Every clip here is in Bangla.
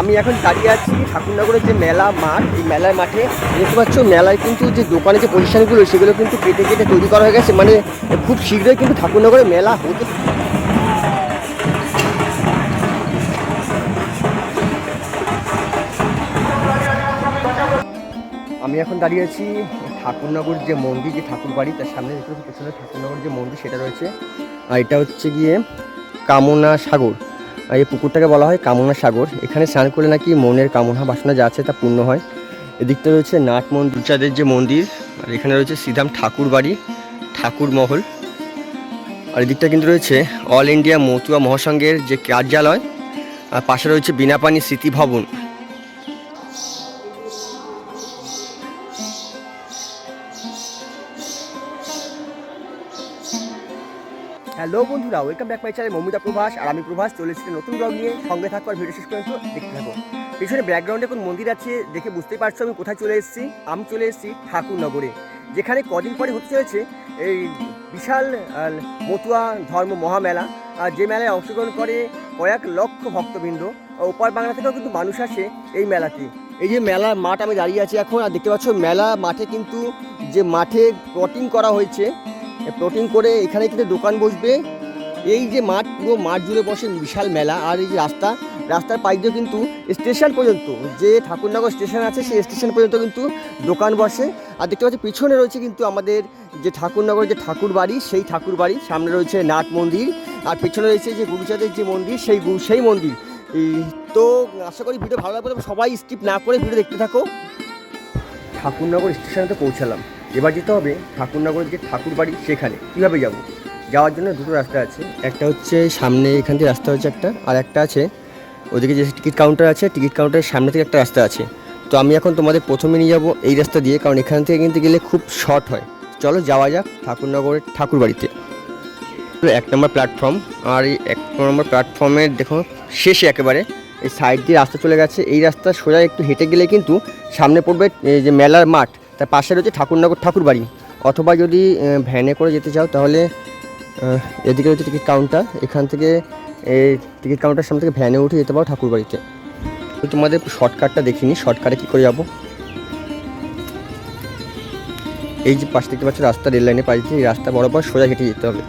আমি এখন দাঁড়িয়ে আছি ঠাকুরনগরের যে মেলা মাঠ, এই মেলার মাঠে। দেখতে পাচ্ছ, মেলায় কিন্তু যে দোকানে যে পজিশনগুলো সেগুলো কিন্তু কেটে কেটে তৈরি করা হয়ে গেছে। মানে খুব শীঘ্রই কিন্তু ঠাকুরনগরে মেলা হতে আমি এখন দাঁড়িয়ে আছি ঠাকুরনগর যে মন্দির, যে ঠাকুর বাড়ি, তার সামনে দেখতে পেছনে ঠাকুরনগর যে মন্দির, সেটা রয়েছে। আর এটা হচ্ছে গিয়ে কামনা সাগর। এই পুকুরটাকে বলা হয় কামনা সাগর। এখানে স্নান করলে নাকি মনের কামনা বাসনা যা আছে তা পূর্ণ হয়। এদিকটা রয়েছে নাট মন্দির। চাঁদের যে মন্দির, আর এখানে রয়েছে শ্রীধাম ঠাকুর বাড়ি, ঠাকুর মহল। আর এদিকটা কিন্তু রয়েছে অল ইন্ডিয়া মতুয়া মহাসংঘের যে কার্যালয়, আর পাশে রয়েছে বিনাপানি স্মৃতি ভবন। হ্যালো বন্ধুরা welcome back my channel Momita Prabhas, আর আমি প্রভাস, চলে এসেছি নতুন ব্লগ নিয়ে। সঙ্গে থাকব আর ভিডিও শেষ পর্যন্ত দেখতে থাকব পিছনে ব্যাকগ্রাউন্ডে কোন মন্দির আছে, দেখে বুঝতেই পারছ আমি কোথায় চলে এসেছি। আমি চলে এসেছি ঠাকুরনগরে, যেখানে কদিন পরে হতে চলেছে এই বিশাল মতুয়া ধর্ম মহামেলা। আর যে মেলায় অংশগ্রহণ করে কয়েক লক্ষ ভক্তবৃন্দ ওপার বাংলা থেকেও কিন্তু মানুষ আসে এই মেলাতে। এই যে মেলার মাঠ আমি দাঁড়িয়ে আছি এখন, আর দেখতে পাচ্ছ মেলা মাঠে কিন্তু যে মাঠে প্লটিং করা হয়েছে প্লটিং করে এখানে কিন্তু দোকান বসবে। এই যে মাঠ, পুরো মাঠ জুড়ে বসে বিশাল মেলা আর এই যে রাস্তা, রাস্তার পাশ দিয়ে কিন্তু স্টেশন পর্যন্ত, যে ঠাকুরনগর স্টেশন আছে সেই স্টেশন পর্যন্ত কিন্তু দোকান বসে। আর দেখতে পাচ্ছি পিছনে রয়েছে কিন্তু আমাদের যে ঠাকুরনগর যে ঠাকুর বাড়ি, সেই ঠাকুর বাড়ি, সামনে রয়েছে নাট মন্দির আর পিছনে রয়েছে যে গুরুচাঁদের যে মন্দির, সেই সেই মন্দির। তো আশা করি ভিডিও ভালো লাগবে সবাই স্কিপ না করে ভিডিও দেখতে থাকো। ঠাকুরনগর স্টেশনে তো পৌঁছালাম। এবার যেতে হবে ঠাকুরনগরের যে ঠাকুর বাড়ি সেখানে। কীভাবে যাব? যাওয়ার জন্য দুটো রাস্তা আছে। একটা হচ্ছে সামনে এখান থেকে রাস্তা হচ্ছে একটা, আর একটা আছে ওদিকে যে টিকিট কাউন্টার আছে, টিকিট কাউন্টারের সামনে থেকে একটা রাস্তা আছে। তো আমি এখন তোমাদের প্রথমে নিয়ে যাব এই রাস্তা দিয়ে, কারণ এখান থেকে কিন্তু গেলে খুব শর্ট হয়। চলো যাওয়া যাক ঠাকুরনগরের ঠাকুর বাড়িতে এক নম্বর প্ল্যাটফর্ম আর এই এক নম্বর প্ল্যাটফর্মের দেখো শেষে একেবারে, এই সাইড দিয়ে রাস্তা চলে গেছে। এই রাস্তা সোজা একটু হেঁটে গেলে কিন্তু সামনে পড়বে যে মেলার মাঠ। তার পাশে রয়েছে ঠাকুরনগর ঠাকুর বাড়ি অথবা যদি ভ্যানে করে যেতে চাও, তাহলে এদিকে রয়েছে টিকিট কাউন্টার এখান থেকে এই টিকিট কাউন্টার সামনে থেকে ভ্যানে উঠে যেতে পারো ঠাকুর বাড়িতে তোমাদের শর্টকাটটা দেখিনি। শর্টকাটে কী করে যাব? এই যে পাশ দেখতে পাচ্ছ, রাস্তা রেল লাইনে পাশ দিয়ে এই রাস্তা বরাবর সোজা হেঁটে যেতে হবে।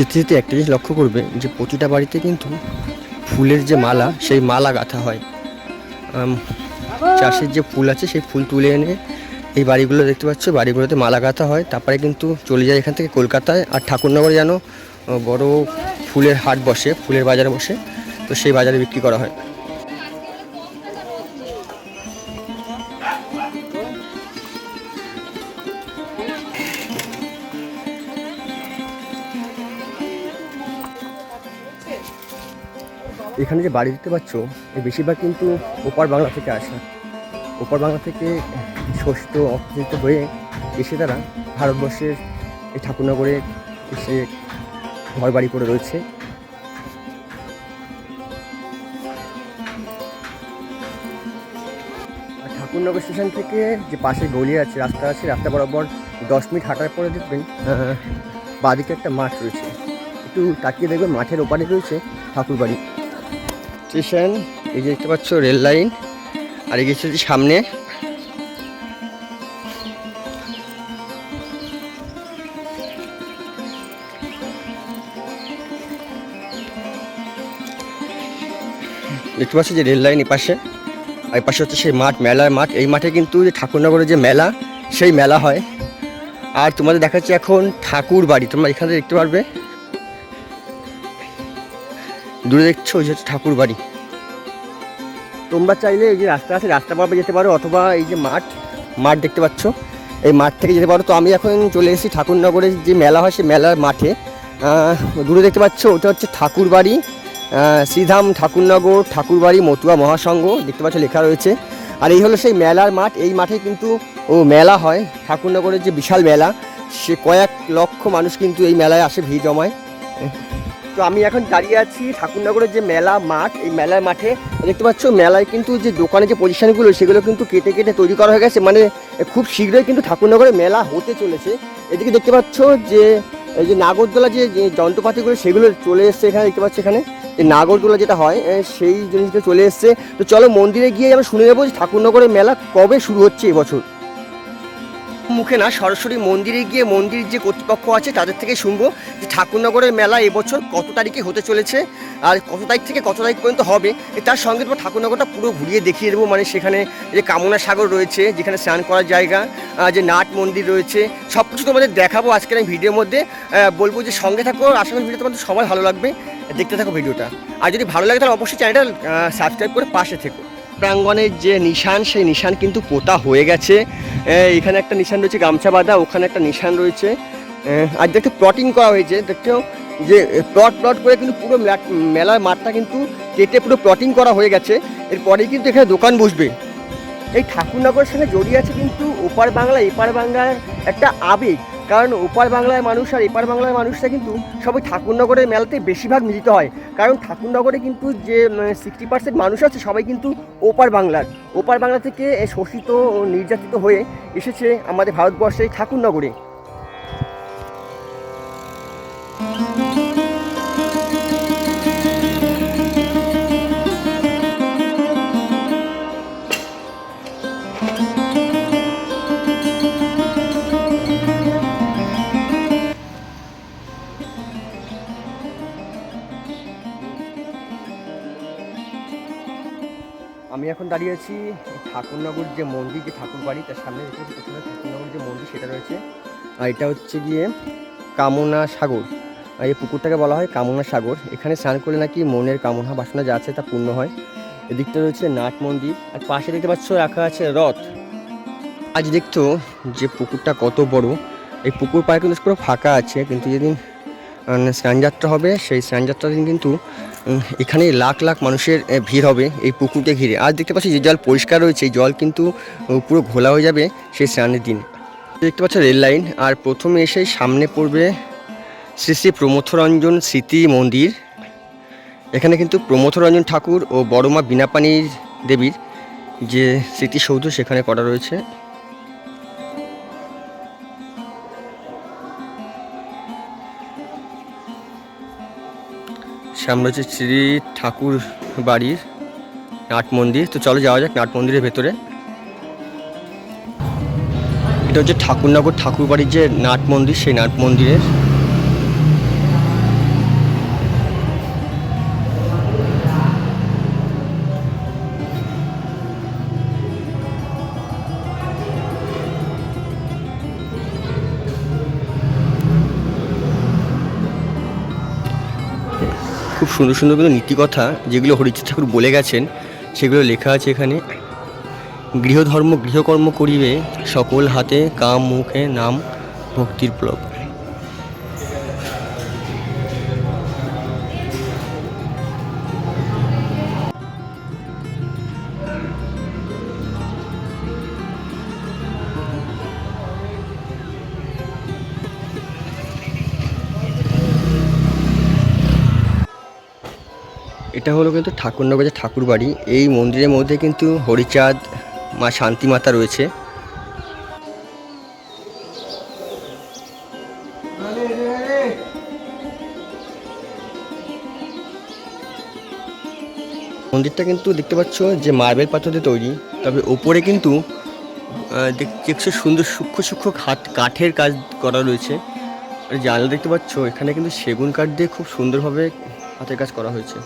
যেতে যেতে একটা জিনিস লক্ষ্য করবে যে প্রতিটা বাড়িতে কিন্তু ফুলের যে মালা, সেই মালা গাঁথা হয়। চাষের যে ফুল আছে, সেই ফুল তুলে এনে এই বাড়িগুলো দেখতে পাচ্ছ, বাড়িগুলোতে মালা গাঁথা হয়। তারপরে কিন্তু চলে যায় এখান থেকে কলকাতায়। আর ঠাকুরনগরে যেন বড় ফুলের হাট বসে, ফুলের বাজার বসে, তো সেই বাজারে বিক্রি করা হয়। এখানে যে বাড়ি দেখতে পাচ্ছ এই বেশিরভাগ কিন্তু ওপার বাংলা থেকে আসে। ওপার বাংলা থেকে ষষ্ঠ অর্থনীতি হয়ে এসে তারা ভারতবর্ষের এই ঠাকুরনগরে এসে ঘর বাড়ি করে রয়েছে। আর ঠাকুরনগর স্টেশন থেকে যে পাশে গলি আছে রাস্তা আছে রাস্তা বরাবর দশ মিনিট হাঁটার পরে দেখবেন আহ, বাঁদিকে একটা মাঠ রয়েছে। একটু তাকিয়ে দেখবেন মাঠের ওপারে রয়েছে ঠাকুর বাড়ি স্টেশন, এই যে দেখতে পাচ্ছ রেল লাইন, আর এই গেছে যে সামনে। দেখতে পাচ্ছ যে রেল লাইন এই পাশে, আর পাশে হচ্ছে সেই মাঠ, মেলার মাঠ। এই মাঠে কিন্তু যে ঠাকুরনগরের যে মেলা, সেই মেলা হয়। আর তোমাদের দেখাচ্ছি এখন ঠাকুর বাড়ি তোমরা এখানে দেখতে পারবে। দূরে দেখছ ওই হচ্ছে ঠাকুর বাড়ি? তোমরা চাইলে এই যে রাস্তা আছে, রাস্তা পাবে যেতে পারো অথবা এই যে মাঠ মাঠ দেখতে পাচ্ছ। এই মাঠ থেকে যেতে পারো। তো আমি এখন চলে এসেছি ঠাকুরনগরের যে মেলা হয় সেই মেলার মাঠে। দূরে দেখতে পাচ্ছ, ওটা হচ্ছে ঠাকুর বাড়ি। শ্রীধাম ঠাকুরনগর ঠাকুরবাড়ি মতুয়া মহাসংঘ, দেখতে পাচ্ছ লেখা রয়েছে। আর এই হলো সেই মেলার মাঠ। এই মাঠে কিন্তু, ও, মেলা হয়। ঠাকুরনগরের যে বিশাল মেলা, সে কয়েক লক্ষ মানুষ কিন্তু এই মেলায় আসে ভিড় জমায়। তো আমি এখন দাঁড়িয়ে আছি ঠাকুরনগরের যে মেলা মাঠ, এই মেলার মাঠে। দেখতে পাচ্ছ, মেলায় কিন্তু যে দোকানে যে পজিশনগুলো সেগুলো কিন্তু কেটে কেটে তৈরি করা হয়ে গেছে। মানে খুব শীঘ্রই কিন্তু ঠাকুরনগরে মেলা হতে চলেছে। এদিকে দেখতে পাচ্ছ যে, এই যে নাগরদোলা যে যন্ত্রপাতিগুলো, সেগুলো চলে এসছে এখানে, দেখতে পাচ্ছ এখানে। যে নাগরদোলা যেটা হয় সেই জিনিসটা চলে এসছে। তো চলো মন্দিরে গিয়ে আমরা শুনে নেব যে ঠাকুরনগরের মেলা কবে শুরু হচ্ছে এবছর। মুখে না, সরাসরি মন্দিরে গিয়ে মন্দির যে কর্তৃপক্ষ আছে তাদের থেকে শুনব যে ঠাকুরনগরের মেলা এবছর কত তারিখে হতে চলেছে আর কত তারিখ থেকে কত তারিখ পর্যন্ত হবে। তার সঙ্গে তোমার ঠাকুরনগরটা পুরো ঘুরিয়ে দেখিয়ে দেবো। মানে সেখানে যে কামনা সাগর রয়েছে, যেখানে স্নান করার জায়গা যে নাট মন্দির রয়েছে সব কিছু তোমাদের দেখাবো আজকের আমি ভিডিওর মধ্যে। বলব যে সঙ্গে থাকো আশা করি ভিডিও তোমাদের সবাই ভালো লাগবে। দেখতে থাকো ভিডিওটা। আর যদি ভালো লাগে তাহলে অবশ্যই চ্যানেলটা সাবস্ক্রাইব করে পাশে থেকো। প্রাঙ্গণের যে নিশান, সেই নিশান কিন্তু পোতা হয়ে গেছে। এখানে একটা নিশান রয়েছে গামছা বাঁধা ওখানে একটা নিশান রয়েছে। আর দেখতে প্লটিং করা হয়েছে দেখছ যে প্লট প্লট করে কিন্তু পুরো মেলা- মেলার মাঠটা কিন্তু কেটে পুরো প্লটিং করা হয়ে গেছে। এরপরেই কিন্তু এখানে দোকান বসবে। এই ঠাকুরনগরের সঙ্গে জড়িয়ে আছে কিন্তু ওপার বাংলা, এপার বাংলার একটা আবেগ। কারণ ওপার বাংলার মানুষ আর এপার বাংলার মানুষরা কিন্তু সবাই ঠাকুরনগরের মেলাতে বেশিরভাগ মিলিত হয়। কারণ ঠাকুরনগরে কিন্তু যে সিক্সটি পার্সেন্ট মানুষ আছে, সবাই কিন্তু ওপার বাংলার। ওপার বাংলা থেকে শোষিত ও নির্যাতিত হয়ে এসেছে আমাদের ভারতবর্ষে ঠাকুরনগরে। আমি এখন দাঁড়িয়ে আছি ঠাকুরনগর যে মন্দির, যে ঠাকুর বাড়ি, তার সামনে পেছনে ঠাকুরনগর যে মন্দির, সেটা রয়েছে। আর এটা হচ্ছে গিয়ে কামনা সাগর। এই পুকুরটাকে বলা হয় কামনা সাগর। এখানে স্নান করলে নাকি মনের কামনা বাসনা যা আছে তা পূর্ণ হয়। এদিকটা রয়েছে নাট মন্দির। আর পাশে দেখতে পাচ্ছ রাখা আছে রথ। আজ দেখতো যে পুকুরটা কত বড়। এই পুকুর পাড়ে কিন্তু পুরো ফাঁকা আছে, কিন্তু যেদিন স্নানযাত্রা হবে। সেই স্নানযাত্রার দিন কিন্তু এখানে লাখ লাখ মানুষের ভিড় হবে এই পুকুরকে ঘিরে। আর দেখতে পাচ্ছি যে জল পরিষ্কার রয়েছে, এই জল কিন্তু পুরো ঘোলা হয়ে যাবে সেই স্নানের দিন। দেখতে পাচ্ছ রেল লাইন, আর প্রথমে এসে সামনে পড়বে শ্রী শ্রী প্রমথরঞ্জন স্মৃতি মন্দির। এখানে কিন্তু প্রমথরঞ্জন ঠাকুর ও বড়মা বীণাপাণির দেবীর যে স্মৃতিসৌধ সেখানে করা রয়েছে। সামনে হচ্ছে শ্রী ঠাকুর বাড়ির নাট মন্দির। তো চলো যাওয়া যাক নাট মন্দিরের ভেতরে। এটা হচ্ছে ঠাকুরনগর ঠাকুর বাড়ির যে নাট মন্দির, সেই নাট মন্দিরের সুন্দর সুন্দর কিন্তু নীতিকথা যেগুলো হরিচিত ঠাকুর বলে গেছেন, সেগুলো লেখা আছে এখানে। গৃহধর্ম, গৃহকর্ম করিবে সকল হাতে কাম, মুখে নাম, ভক্তির প্লব। এটা হলো কিন্তু ঠাকুরনগরের ঠাকুর বাড়ি এই মন্দিরের মধ্যে কিন্তু হরিচাঁদ, মা শান্তি মাতা রয়েছে। মন্দিরটা কিন্তু দেখতে পাচ্ছ যে মার্বেল পাথর দিয়ে তৈরি। তবে ওপরে কিন্তু দেখছ সুন্দর সূক্ষ্ম সূক্ষ্ম খাট কাঠের কাজ করা রয়েছে। আর জানলা দেখতে পাচ্ছ, এখানে কিন্তু সেগুন কাঠ দিয়ে খুব সুন্দরভাবে হাতের কাজ করা হয়েছে।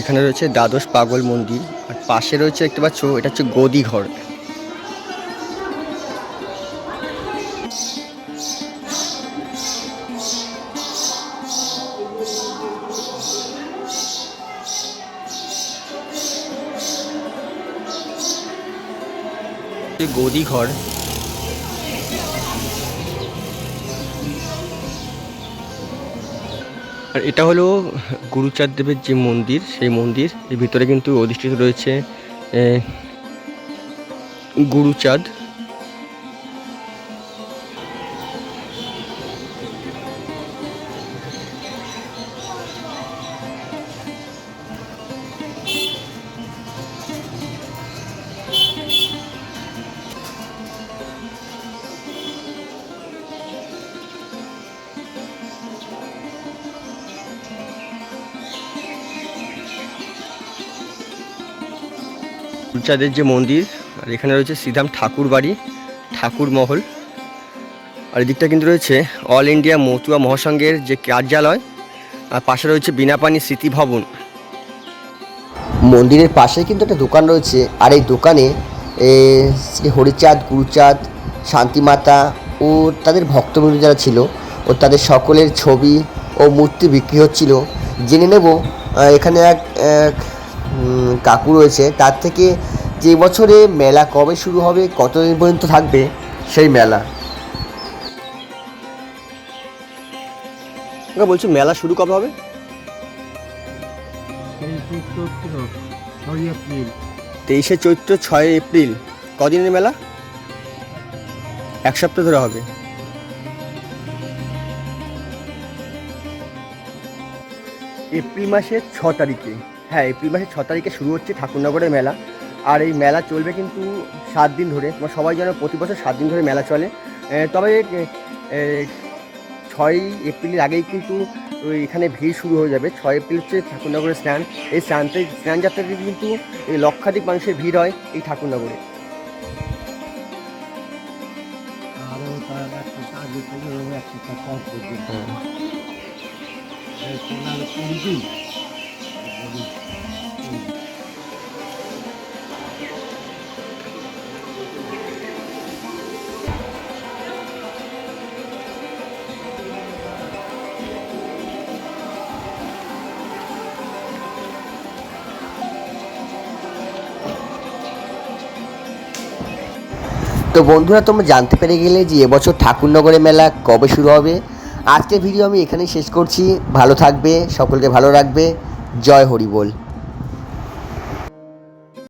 এখানে রয়েছে দ্বাদশ পাগল মন্দির, আর পাশে রয়েছে দেখতে পাচ্ছ, এটা হচ্ছে গদি ঘর। গদি ঘর। আর এটা হলো গুরুচাঁদ দেবের যে মন্দির সেই মন্দির এর ভিতরে কিন্তু অধিষ্ঠিত রয়েছে গুরুচাঁদ। গুরুচাঁদের যে মন্দির আর এখানে রয়েছে শ্রীধাম ঠাকুর বাড়ি ঠাকুর মহল। আর এদিকটা কিন্তু রয়েছে অল ইন্ডিয়া মতুয়া মহাসংঘের যে কার্যালয় আর পাশে রয়েছে বিনাপানি স্মৃতি ভবন। মন্দিরের পাশে কিন্তু একটা দোকান রয়েছে আর এই দোকানে শ্রী হরিচাঁদ গুরুচাঁদ শান্তিমাতা ও তাদের ভক্তবৃন্দ যারা ছিল ও তাদের সকলের ছবি ও মূর্তি বিক্রি হচ্ছিল। জেনে নেব এখানে এক, কাকু রয়েছে তার থেকে যে বছরে মেলা কবে শুরু হবে, কতদিন পর্যন্ত থাকবে, সেই মেলা। বলছি, মেলা শুরু কবে হবে? তেইশে চৈত্র, ছয় এপ্রিল। কদিনের মেলা? এক সপ্তাহ ধরে হবে। এপ্রিল মাসের ছ তারিখে। হ্যাঁ এপ্রিল মাসের ছ তারিখে শুরু হচ্ছে ঠাকুরনগরের মেলা। আর এই মেলা চলবে কিন্তু সাত দিন ধরে। তোমার সবাই যেন প্রতি বছর সাত দিন ধরে মেলা চলে। তবে ছয় এপ্রিলের আগেই কিন্তু ওই এখানে ভিড় শুরু হয়ে যাবে। ছয় এপ্রিল হচ্ছে ঠাকুরনগরের স্নান। এই স্নানতে স্নান যাত্রাতে কিন্তু এই লক্ষাধিক মানুষের ভিড় হয় এই ঠাকুরনগরে। একটা তো বন্ধুরা, তোমরা জানতে পেরে গেলে যে এবছর ঠাকুরনগরে মেলা কবে শুরু হবে। আজকের ভিডিও আমি এখানেই শেষ করছি। ভালো থাকবে, সকলকে ভালো রাখবে। জয় হরি বল